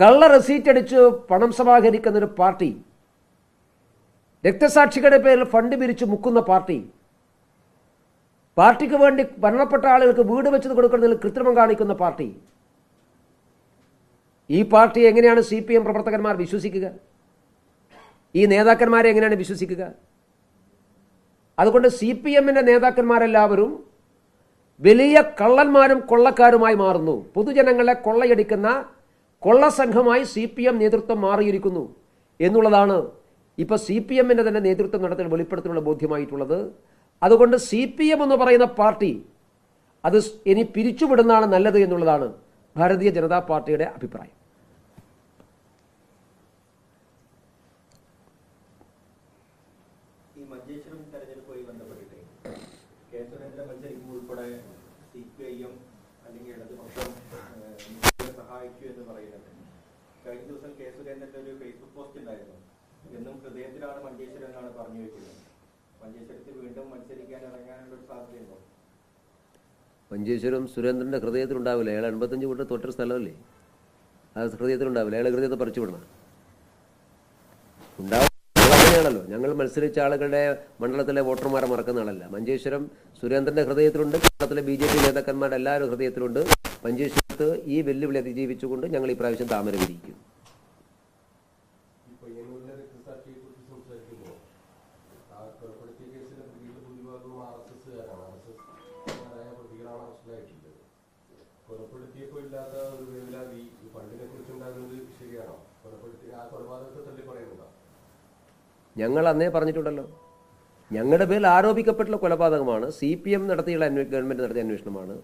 കള്ള റെസീറ്റ് അടിച്ച് പണം സമാഹരിക്കുന്ന ഒരു പാർട്ടി രക്തസാക്ഷികളുടെ പേരിൽ ഫണ്ട് പിരിച്ച് മുക്കുന്ന പാർട്ടി പാർട്ടിക്ക് വേണ്ടി മരണപ്പെട്ട ആളുകൾക്ക് വീട് വെച്ചത് കൊടുക്കുന്നതിൽ കൃത്രിമം കാണിക്കുന്ന പാർട്ടി. ഈ പാർട്ടി എങ്ങനെയാണ് സി പി എം പ്രവർത്തകന്മാർ വിശ്വസിക്കുക? ഈ നേതാക്കന്മാരെ എങ്ങനെയാണ് വിശ്വസിക്കുക? അതുകൊണ്ട് സി പി എമ്മിന്റെ നേതാക്കന്മാരെല്ലാവരും വലിയ കള്ളന്മാരും കൊള്ളക്കാരുമായി മാറുന്നു. പൊതുജനങ്ങളെ കൊള്ളയടിക്കുന്ന കൊള്ളസംഘമായി സി പി എം നേതൃത്വം മാറിയിരിക്കുന്നു എന്നുള്ളതാണ് ഇപ്പോൾ സി പി എമ്മിന്റെ തന്നെ നേതൃത്വം നടത്തുന്ന വെളിപ്പെടുത്തുന്ന ബോധ്യമായിട്ടുള്ളത്. അതുകൊണ്ട് സി പി എം എന്ന് പറയുന്ന പാർട്ടി അത് ഇനി പിരിച്ചുവിടുന്നതാണ് നല്ലത് എന്നുള്ളതാണ് ഭാരതീയ ജനതാ പാർട്ടിയുടെ അഭിപ്രായം. ഉൾപ്പെടെ സി പി ഐ എം അല്ലെങ്കിൽ ഇടതുപക്ഷം സഹായിച്ചു എന്ന് പറയുന്നത്. കഴിഞ്ഞ ദിവസം കെ സുരേന്ദ്രന്റെ ഒരു ഫേസ്ബുക്ക് പോസ്റ്റ് ഉണ്ടായിരുന്നു. എന്നും ഹൃദയത്തിലാണ് മഞ്ചേശ്വരം എന്നാണ് പറഞ്ഞു വെക്കുന്നത്. മഞ്ചേശ്വരത്തിൽ വീണ്ടും മത്സരിക്കാൻ ഇറങ്ങാനുള്ള സാധ്യതയുണ്ടോ? മഞ്ചേശ്വരം സുരേന്ദ്രന്റെ ഹൃദയത്തിലുണ്ടാവില്ല അയാൾ എൺപത്തഞ്ച് വീട്ട് തൊട്ടൊരു സ്ഥലമല്ലേ? അത് ഹൃദയത്തിലുണ്ടാവില്ല അയാളെ ഹൃദയത്തെ പറിച്ചു വിടണം. അങ്ങനെയാണല്ലോ. ഞങ്ങൾ മത്സരിച്ച ആളുകളുടെ മണ്ഡലത്തിലെ വോട്ടർമാരെ മറക്കുന്ന ആളല്ല. മഞ്ചേശ്വരം സുരേന്ദ്രന്റെ ഹൃദയത്തിലുണ്ട്. കേരളത്തിലെ ബി ജെ പി നേതാക്കന്മാരുടെ എല്ലാവരും ഹൃദയത്തിലുണ്ട്. മഞ്ചേശ്വരത്ത് ഈ വെല്ലുവിളി അതിജീവിച്ചുകൊണ്ട് ഞങ്ങൾ ഈ പ്രാവശ്യം താമര വിരിക്കും ഞങ്ങൾ അന്നേ പറഞ്ഞിട്ടുണ്ടല്ലോ. ഞങ്ങളുടെ പേരിൽ ആരോപിക്കപ്പെട്ടുള്ള കൊലപാതകമാണ് സി പി എം നടത്തിയുള്ള അന്വേ ഗവൺമെന്റ് നടത്തിയ അന്വേഷണമാണ്.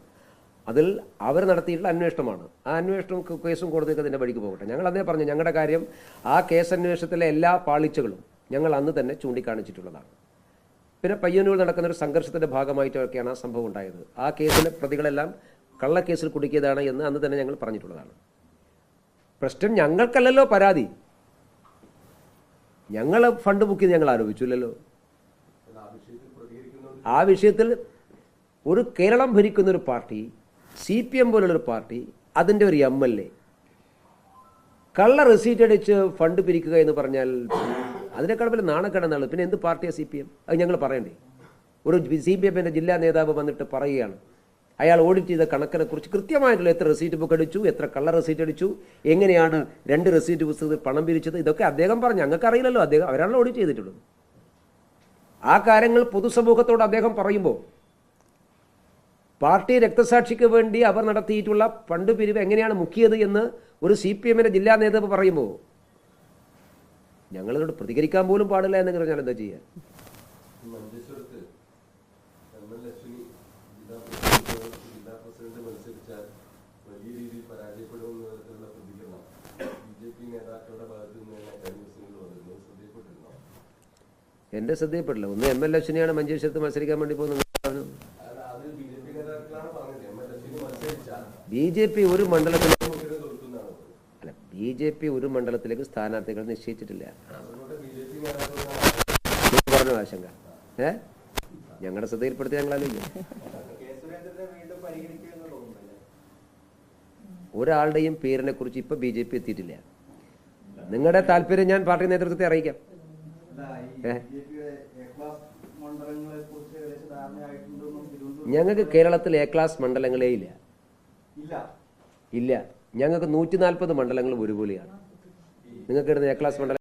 അതിൽ അവർ നടത്തിയിട്ടുള്ള അന്വേഷണമാണ്. ആ അന്വേഷണം കേസും കോടതിയൊക്കെ അതിന്റെ വഴിക്ക് പോകട്ടെ. ഞങ്ങൾ അന്നേ പറഞ്ഞു ഞങ്ങളുടെ കാര്യം ആ കേസ് അന്വേഷണത്തിലെ എല്ലാ പാളിച്ചകളും ഞങ്ങൾ അന്ന് തന്നെ ചൂണ്ടിക്കാണിച്ചിട്ടുള്ളതാണ്. പിന്നെ പയ്യന്നൂർ നടക്കുന്ന ഒരു സംഘർഷത്തിന്റെ ഭാഗമായിട്ടൊക്കെയാണ് ആ സംഭവം ഉണ്ടായത്. ആ കേസിലെ പ്രതികളെല്ലാം കള്ളക്കേസിൽ കുടുക്കിയതാണ് എന്ന് അന്ന് തന്നെ ഞങ്ങൾ പറഞ്ഞിട്ടുള്ളതാണ്. പ്രശ്നം ഞങ്ങൾക്കല്ലല്ലോ പരാതി. ഞങ്ങൾ ഫണ്ട് ബുക്ക് ചെയ്ത് ഞങ്ങൾ ആരോപിച്ചില്ലല്ലോ. ആ വിഷയത്തിൽ ഒരു കേരളം ഭരിക്കുന്ന ഒരു പാർട്ടി സി പി എം പോലുള്ളൊരു പാർട്ടി അതിന്റെ ഒരു എം എൽ എ കള്ള റെസീറ്റ് അടിച്ച് ഫണ്ട് പിരിക്കുക എന്ന് പറഞ്ഞാൽ അതിനേക്കാൾ വലിയ നാണക്കേടെന്നാണ്. പിന്നെ എന്ത് പാർട്ടിയാണ് സി പി എം അത് ഞങ്ങൾ പറയണ്ടേ. ഒരു സി പി എമ്മിന്റെ ജില്ലാ നേതാവ് വന്നിട്ട് പറയുകയാണ്. അയാൾ ഓഡിറ്റ് ചെയ്ത കണക്കിനെ കുറിച്ച് കൃത്യമായിട്ടുള്ള എത്ര റെസീറ്റ് ബുക്ക് അടിച്ചു എത്ര കള്ള റെസീറ്റ് അടിച്ചു എങ്ങനെയാണ് രണ്ട് റെസീറ്റ് പുസ്തകത്തിൽ പണം പിരിച്ചത് ഇതൊക്കെ അദ്ദേഹം പറഞ്ഞു. ഞങ്ങൾക്ക് അറിയില്ലല്ലോ അദ്ദേഹം അവരാണല്ലോ ഓഡിറ്റ് ചെയ്തിട്ടുള്ളത്. ആ കാര്യങ്ങൾ പൊതുസമൂഹത്തോട് അദ്ദേഹം പറയുമ്പോൾ പാർട്ടി രക്തസാക്ഷിക്ക് വേണ്ടി അവർ നടത്തിയിട്ടുള്ള ഫണ്ട് പിരിവ് എങ്ങനെയാണ് മുക്കിയത് എന്ന് ഒരു സി പി എമ്മിന്റെ ജില്ലാ നേതാവ് പറയുമ്പോൾ ഞങ്ങളോട് പ്രതികരിക്കാൻ പോലും പാടില്ല എന്ന് പറഞ്ഞാൽ എന്താ ചെയ്യാൻ? എന്റെ എന്റെ ശ്രദ്ധയിൽപ്പെടില്ല ഒന്ന് എം എൽ അശ്വിനിയാണ് മഞ്ചേശ്വരത്ത് മത്സരിക്കാൻ വേണ്ടി പോകുന്നത് അത് അത് ബി ജെ പി നേതാക്കളാണ് പറഞ്ഞത് എം എൽ അശ്വിനി മത്സരിച്ചാൽ ബി ജെ പി ഒരു മണ്ഡലത്തിൽ അല്ല ബി ജെ പി ഒരു മണ്ഡലത്തിലേക്ക് സ്ഥാനാർത്ഥികൾ നിശ്ചയിച്ചിട്ടില്ല. പറഞ്ഞു ആശങ്ക? ഏ? ഞങ്ങളുടെ ശ്രദ്ധയിൽപ്പെടുത്തി ഞങ്ങളല്ലേ ഒരാളുടെയും പേരിനെ കുറിച്ച് ഇപ്പൊ ബി ജെ പി എത്തിയിട്ടില്ല. നിങ്ങളുടെ താല്പര്യം ഞാൻ പാർട്ടി നേതൃത്വത്തെ അറിയിക്കാം. ഏ? മണ്ഡലങ്ങളെ കുറിച്ച് ഏകദേശം ധാരണയായിട്ടുണ്ടെന്നും തിരുവനന്തപുരം ഞങ്ങൾക്ക് കേരളത്തിൽ എ ക്ലാസ് മണ്ഡലങ്ങളേ ഇല്ല. ഇല്ല. ഞങ്ങൾക്ക് നൂറ്റി നാൽപ്പത് മണ്ഡലങ്ങളും ഒരുപോലെയാണ്. നിങ്ങൾക്ക് ഇടുന്ന എ ക്ലാസ് മണ്ഡലം